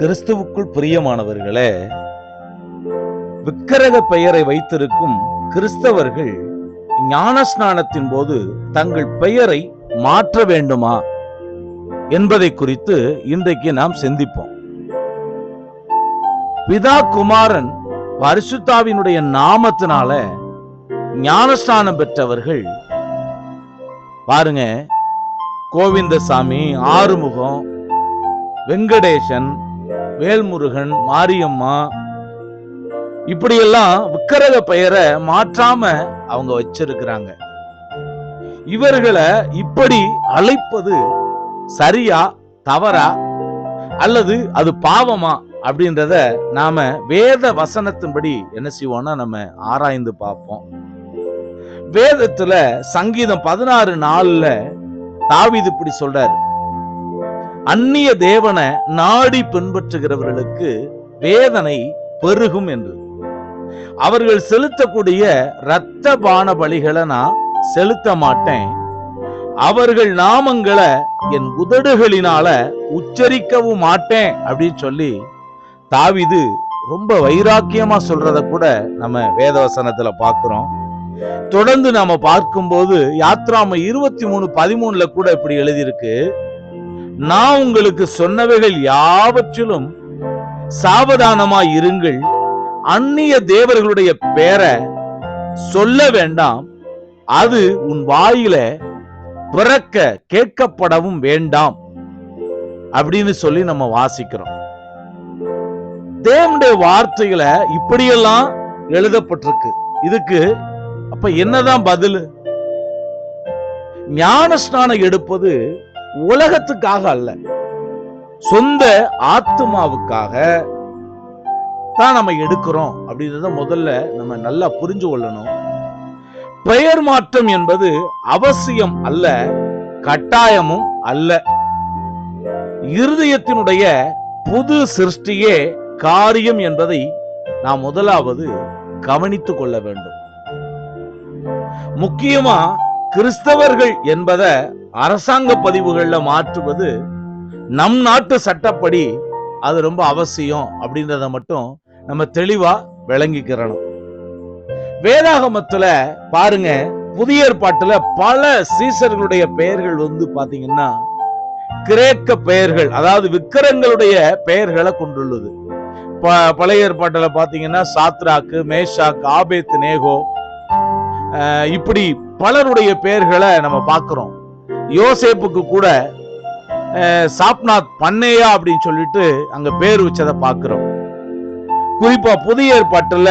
கிறிஸ்துவுக்குள் பிரியமானவர்களே விக்கிரக பெயரை வைத்திருக்கும் கிறிஸ்தவர்கள் ஞானஸ்நானத்தின் போது தங்கள் பெயரை மாற்ற வேண்டுமா என்பதை குறித்து இன்றைக்கு நாம் சிந்திப்போம். பிதா குமாரன் பரிசுத்தாவினுடைய நாமத்தினால ஞானஸ்நானம் பெற்றவர்கள் பாருங்க கோவிந்தசாமி ஆறுமுகம் வெங்கடேசன் வேல்முருகன் மாரியம்மா இப்படியெல்லாம் விக்கிரக பெயரை மாற்றாம அவங்க வச்சிருக்கிறாங்க. இவர்களை இப்படி அழைப்பது சரியா தவறா அல்லது அது பாவமா அப்படின்றத நாம வேத வசனத்தின்படி என்ன செய்வோம்னா நம்ம ஆராய்ந்து பார்ப்போம். வேதத்துல சங்கீதம் பதினாறு நாள்ல தாவிது இப்படி சொல்றாரு. அந்நிய தேவனை நாடி பின்பற்றுகிறவர்களுக்கு வேதனை பெருகும் என்று. அவர்கள் செலுத்தக்கூடிய இரத்த பான பலிகளை நான் செலுத்த மாட்டேன். அவர்கள் நாமங்களை என் உதடுகளினால உச்சரிக்கவும் மாட்டேன் அப்படின்னு சொல்லி தாவிது ரொம்ப வைராக்கியமா சொல்றத கூட நம்ம வேதவசனத்துல பாக்குறோம் தொடர்ந்து நாம பார்க்கும்போது யாத்ராம இருபத்தி மூணு பதிமூணுல கூட இப்படி எழுதியிருக்கு. நான் உங்களுக்கு சொன்னவைகள் யாவற்றிலும் சாவதானமாய் இருங்கள். அந்நிய தேவர்களுடைய பேரை சொல்ல வேண்டாம். அது உன் வாயில பிறக்க கேட்கப்படவும் வேண்டாம். அப்படின்னு சொல்லி நம்ம வாசிக்கிறோம். தேவனுடைய வார்த்தைகளை இப்படியெல்லாம் எழுதப்பட்டிருக்கு. இதுக்கு அப்ப என்னதான் பதில்? ஞான ஸ்நானம் எடுப்பது உலகத்துக்காக அல்ல. சொந்த ஆத்மாவுக்காக தான் நம்ம எடுக்கிறோம் அப்படின்றத முதல்ல நம்ம நல்லா புரிஞ்சு கொள்ளணும். பெயர் மாற்றம் என்பது அவசியம் அல்ல கட்டாயமும் அல்ல. இருதயத்தினுடைய புது சிருஷ்டியே காரியம் என்பதை நாம் முதலாவது கவனித்துக் கொள்ள வேண்டும். முக்கியமா கிறிஸ்தவர்கள் என்பதை அரசாங்க பதிவுகளில் மாற்றுவது நம் நாட்டு சட்டப்படி அது ரொம்ப அவசியம் அப்படின்றத மட்டும் நம்ம தெளிவா விளங்கிக்கிறணும். வேதாகமத்துல பாருங்க புதிய ஏற்பாட்டுல பல சீசர்களுடைய பெயர்கள் வந்து பாத்தீங்கன்னா கிரேக்க பெயர்கள் அதாவது விக்கிரங்களுடைய பெயர்களை கொண்டுள்ளது. ப- பழைய ஏற்பாட்டுல பாத்தீங்கன்னா சாத்ராக்கு மேஷாக்கு ஆபேத் நேகோ இப்படி பலருடைய பெயர்களை நம்ம பார்க்கிறோம் யோசேப்புக்கு கூட சாப்நாத் பண்ணேயா அப்படின்னு சொல்லிட்டு அங்க பேர் வச்சதை பார்க்கிறோம் குறிப்பா புதிய ஏற்பாட்டுல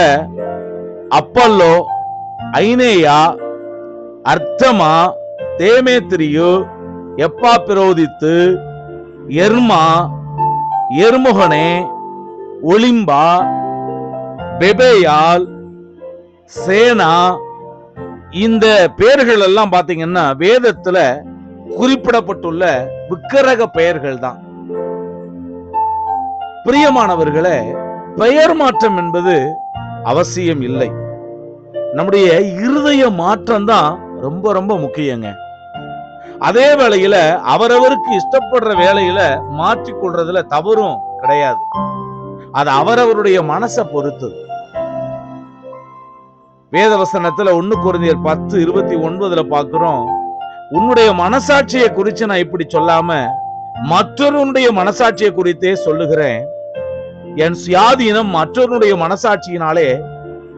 அப்பல்லோ ஐனேயா அர்த்தமா தேமேத்திரியு எப்பா பிரோதித்து எர்மா எர்முகனே ஒலிம்பா பெபேயால் சேனா இந்த பேர்கள் எல்லாம் பார்த்தீங்கன்னா வேதத்துல குறிப்பிடப்பட்டுள்ள விக்கிரக பெயர்கள் தான் பிரியமானவர்களே பெயர் மாற்றம் என்பது அவசியம் இல்லை. நம்முடைய இருதய மாற்றம் தான் ரொம்ப ரொம்ப முக்கியங்க. அதே வேளையில அவரவருக்கு இஷ்டப்படுற வேலையில மாற்றிக் கொள்றதுல தவறும் கிடையாது. அது அவரவருடைய மனசை பொறுத்து வேதவசனத்துல ஒன்னு குறைந்தர் பத்து இருபத்தி ஒன்பதுல பாக்குறோம் உன்னுடைய மனசாட்சியை குறித்து நான் இப்படி சொல்லாம மற்றொருடைய மனசாட்சியை குறித்தே சொல்லுகிறேன். என் சுயாதீனம் மற்றொருடைய மனசாட்சியினாலே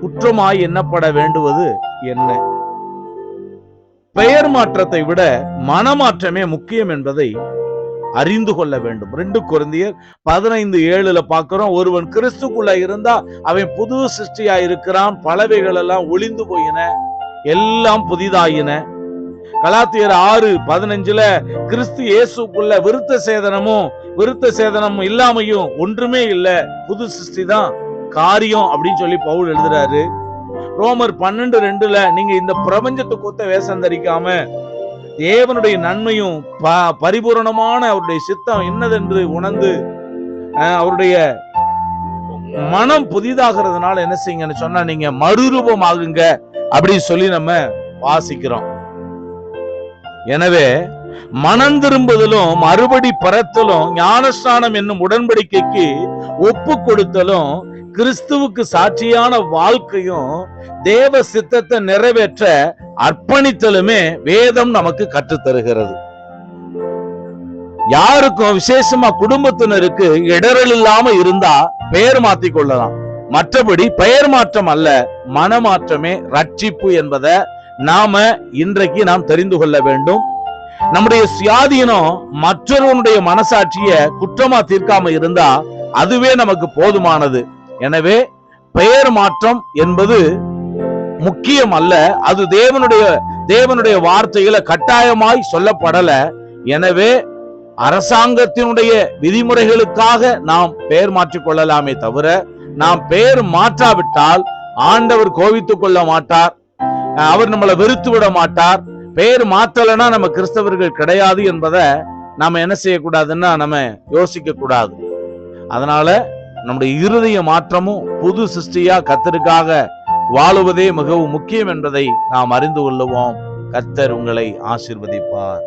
குற்றமாய் எண்ணப்பட வேண்டுவது என்ன? பெயர் மாற்றத்தை விட மனமாற்றமே முக்கியம் என்பதை அறிந்து கொள்ள வேண்டும். ரெண்டு குழந்தையர் பதினைந்து ஏழுல பார்க்கிறோம் ஒருவன் கிறிஸ்துக்குள்ள இருந்தா அவன் புது சிருஷ்டியா இருக்கிறான் பலவைகள் எல்லாம் ஒளிந்து போயின எல்லாம் புதிதாயின கலாத்தியர் ஆறு பதினஞ்சுல கிறிஸ்து இயேசுக்குள்ள விருத்த சேதனமும் விருத்த சேதனமும் இல்லாமையும் ஒன்றுமே இல்லை. புது சிருஷ்டி தான் காரியம் அப்படின்னு சொல்லி பவுல் எழுதுறாரு. ரோமர் பன்னெண்டு ரெண்டுல நீங்க இந்த பிரபஞ்சத்துக்கு ஒத்த வேஷம் தரிக்காம தேவனுடைய நன்மையும் ப- பரிபூரணமான அவருடைய சித்தம் என்னதென்று உணர்ந்து அவருடைய மனம் புதிதாகிறதுனால என்ன செய்யுங்கன்னு சொன்னா நீங்க மறுரூபமாகுங்க அப்படின்னு சொல்லி நம்ம வாசிக்கிறோம். எனவே மனம் திரும்புதலும் மறுபடி பரத்தலும் ஞானஸ்நானம் என்னும் உடன்படிக்கைக்கு ஒப்பு கொடுத்தலும் கிறிஸ்துவுக்கு சாட்சியான வாழ்க்கையும் தேவ சித்தத்தை நிறைவேற்ற அர்ப்பணித்தலுமே வேதம் நமக்கு கற்றுத்தருகிறது. யாருக்கும் விசேஷமா குடும்பத்தினருக்கு இடரல் இல்லாம இருந்தா பெயர் மாத்திக் கொள்ளலாம். மற்றபடி பெயர் மாற்றம் அல்ல மனமாற்றமே ரட்சிப்பு என்பதை நாம இன்றைக்கு நாம் தெரிந்து கொள்ள வேண்டும். நம்முடைய சுயாதீனம் மற்றொருவனுடைய மனசாட்சிய குற்றமா தீர்க்காம இருந்தா அதுவே நமக்கு போதுமானது. எனவே பெயர் மாற்றம் என்பது முக்கியம் அல்ல. அது தேவனுடைய தேவனுடைய வார்த்தையில கட்டாயமாய் சொல்லப்படல. எனவே அரசாங்கத்தினுடைய விதிமுறைகளுக்காக நாம் பெயர் மாற்றிக் கொள்ளலாமே தவிர நாம் பெயர் மாற்றாவிட்டால் ஆண்டவர் கோவித்துக் கொள்ள மாட்டார். அவர் நம்மளை வெறுத்து விட மாட்டார். பெயர் மாத்தலைன்னா நம்ம கிறிஸ்தவர்கள் கிடையாது என்பதை நாம என்ன செய்யக்கூடாதுன்னா நம்ம யோசிக்க கூடாது அதனால நம்முடைய இருதய மாற்றமும் புது சிருஷ்டியா கத்தருக்காக வாழுவதே மிகவும் முக்கியம் என்பதை நாம் அறிந்து கொள்ளுவோம். கத்தர் உங்களை ஆசிர்வதிப்பார்.